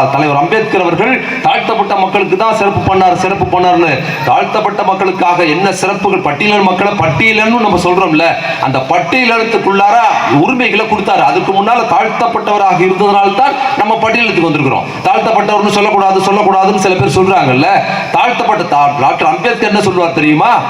தலைவர் அம்பேத்கர் அவர்கள் தாழ்த்தப்பட்ட மக்களுக்கு தான் சிறப்பு பண்ணார் சிறப்பு பண்ணார்னு. தாழ்த்தப்பட்ட மக்களுக்காக என்ன சிறப்புகள்? பட்டியலின மக்களை பட்டியலன்னு நம்ம சொல்றோம்ல. அந்த பட்டியலத்துக்குள்ளார உரிமைகளை கொடுத்தாரு. அதுக்கு முன்னால தாழ்த்தப்பட்டவராக இருந்ததனால்தான் நம்ம பட்டியலத்துக்கு வந்திருக்கிறோம். தாழ்த்தப்பட்டவர்னு சொல்லக்கூடாது சொல்லக்கூடாதுன்னு சில பேர் சொல்றாங்கல்ல. தாழ்த்தப்பட்ட தா- டாக்டர் அம்பேத்கர் என்ன சொல்லுவார் தெரியுமா?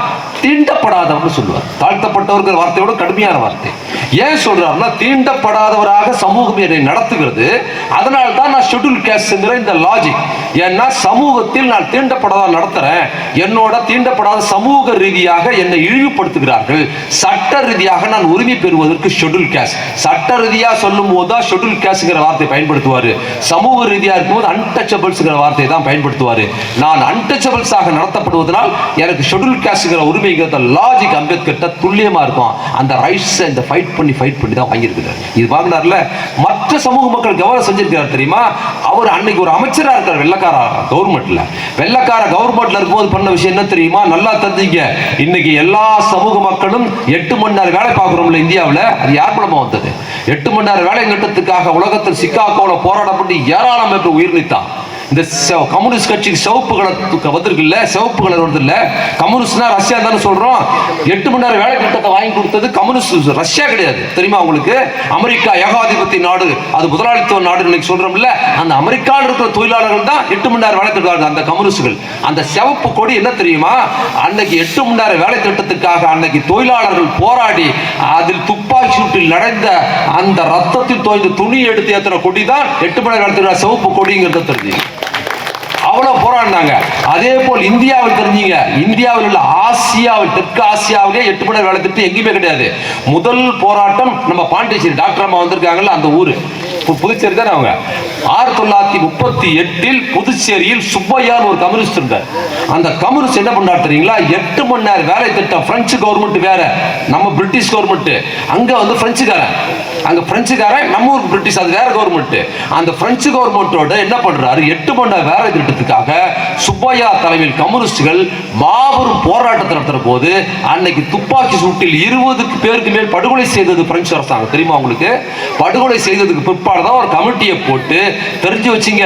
தீண்டப்படாதவர்னு சொல்லுவார். தாழ்த்தப்பட்டவர்கள் வார்த்தையோட கடுமையான வார்த்தை. ஏன் சொல்றாருன்னா தீண்டப்படாதவராக சமூகம் என்னை நடத்துகிறது. அதனால தான் நான் ஷெட்யூல் கேஸ்ட்ங்கிற இந்த லாஜிக் ஏன்னா சமூகத்தில் நான் தீண்டப்படாத நடத்துறேன். என்னோட தீண்டப்படாத சமூக ரீதியாக என்னை இழிவுபடுத்துகிறார்கள். சட்ட ரீதியாக நான் உரிமை பெறுவதற்கு ஷெட்யூல் கேஸ் சட்ட ரீதியாக சொல்லும் போது தான் ஷெட்யூல் கேஸ்ங்கிற வார்த்தை பயன்படுத்துவார். சமூக ரீதியாக இருக்கும்போது அன்டச்சபிள்ஸ்ங்கிற வார்த்தையை தான் பயன்படுத்துவாரு. நான் அன்டச்சபிள்ஸாக நடத்தப்படுவதனால் எனக்கு ஷெட்யூல் கேஸ்ங்கிற உரிமைங்கிறத லாஜிக் அம்பேத்கர்ட்ட துல்லியமா இருக்கும். அந்த ரைட்ஸை இந்த ஃபைட் பண்ணி ஃபைட் பண்ணி தான் வாங்கியிருக்கிறார். இது வாங்கினார்ல மற்ற சமூக மக்கள் கவனம் செஞ்சிருக்கிறார் தெரியுமா? அவர் அன்னைக்கு ஒரு அமைச்சராக இருக்கார் வெள்ளக்காரா கவர்மெண்ட்ல வெள்ளக்கார கவர்மெண்ட்ல இருக்கும்போது பண்ண விஷயம் என்ன தெரியுமா? நல்லா தெரிஞ்சுங்க. இன்னைக்கு எல்லா சமூக மக்களும் எட்டு மணி நேரம் வேலை பார்க்குறோம்ல இந்தியாவில். அது யார் மூலமா வந்தது? எட்டு மணி நேரம் வேலை நிறுத்தத்துக்காக உலகத்தில் சிக்காகோல போராடப்பட்டு ஏராளம் பேர் உயிர் நீத்தான் இந்த செவ- கம்யூனிஸ்ட் கட்சிக்கு சிவப்பு கலர் வந்திருக்குல்ல சிவப்பு கலர் வருது இல்ல கம்யூனிஸ்ட்னா ரஷ்யா தானே சொல்றோம். எட்டு மணி நேரம் வேலை திட்டத்தை வாங்கி கொடுத்தது கம்யூனிஸ்ட் ரஷ்யா கிடையாது. தெரியுமா உங்களுக்கு? அமெரிக்கா ஏகாதிபத்திய நாடு அது முதலாளித்துவ நாடு இன்னைக்கு சொல்றோம்ல. அந்த அமெரிக்காவில் இருக்கிற தொழிலாளர்கள் தான் எட்டு மணி நேரம் வேலை திட்டம் அந்த கம்யூனிஸ்டுகள். அந்த சிவப்பு கொடி என்ன தெரியுமா? அன்னைக்கு எட்டு மணி நேரம் வேலை திட்டத்துக்காக அன்னைக்கு தொழிலாளர்கள் போராடி அதில் துப்பாக்கி சூட்டில் நடந்த அந்த ரத்தத்தில் தோய்ந்த துணி எடுத்து ஏத்துற கொடி தான் எட்டு மணி நேரம் வேலை திட்டம் சிவப்பு கொடிங்கிறத தெரிஞ்சு போராடினாங்க. அதே போல் இந்தியாவில் தெரிஞ்சீங்க. இந்தியாவில் உள்ள ஆசியாவில் தெற்கு ஆசியாவிலே எட்டு மணி வேலை திட்டம் எங்கேயுமே கிடையாது. முதல் போராட்டம் நம்ம பாண்டிச்சேரி டாக்டர் அம்மா வந்திருக்காங்கல்ல அந்த ஊர். புதுச்சேரி தானே அவங்க? ஆயிரத்தி தொள்ளாயிரத்தி முப்பத்தி எட்டில் புதுச்சேரியில் சுப்பையார் ஒரு கம்யூனிஸ்ட் இருந்தார். அந்த கம்யூனிஸ்ட் என்ன பண்ணார் தெரியுங்களா? எட்டு மணி நேரம் வேலை திட்டம் பிரெஞ்சு கவர்மெண்ட் வேற நம்ம பிரிட்டிஷ் கவர்மெண்ட் அங்க வந்து பிரெஞ்சுக்காரன் அங்கே பிரெஞ்சுக்காரன் நம்ம ஊர் பிரிட்டிஷ் அது வேற கவர்மெண்ட் அந்த பிரெஞ்சு கவர்மெண்டோட என்ன பண்றாரு? எட்டு மணி வேலை திட்டத்துக்காக சுப்பையா தலைமையில் கம்யூனிஸ்டுகள் மாபெரும் போராட்டத்தை நடத்துற போது அன்னைக்கு துப்பாக்கி சூட்டில் இருபதுக்கு பேருக்கு மேல் படுகொலை செய்தது பிரெஞ்சு அரசாங்கம். தெரியுமா உங்களுக்கு? படுகொலை செய்ததுக்கு பிற்பாடு தான் ஒரு கமிட்டியை போட்டு தெரிஞ்சு வச்சுங்க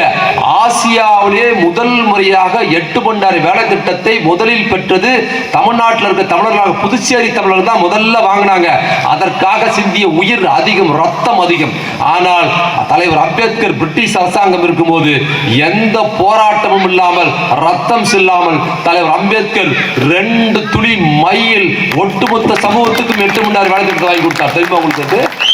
ஆசியாவிலே முதல் முறையாக எட்டு பண்டாரி வேலை திட்டத்தை முதலில் பெற்றது தமிழ்நாட்டில் இருக்க தமிழர்களாக புதுச்சேரி தமிழர்கள் தான் முதல்ல வாங்கினாங்க. அதற்காக சிந்திய உயிர் அதிகம் ரத்தம் அதிகம். ஆனால் தலைவர் அம்பேத்கர் பிரிட்டிஷ் அரசாங்கம் இருக்கும்போது எந்த போராட்டமும் இல்லாமல் ரத்தம் செல்லாமல் தலைவர் அம்பேத்கர் ரெண்டு துளி மையில் ஒட்டுமொத்த சமூகத்துக்கும் எட்டு மணி நேரம் வேலை திட்டத்தை வாங்கி கொடுத்தார். தெரியுமா உங்களுக்கு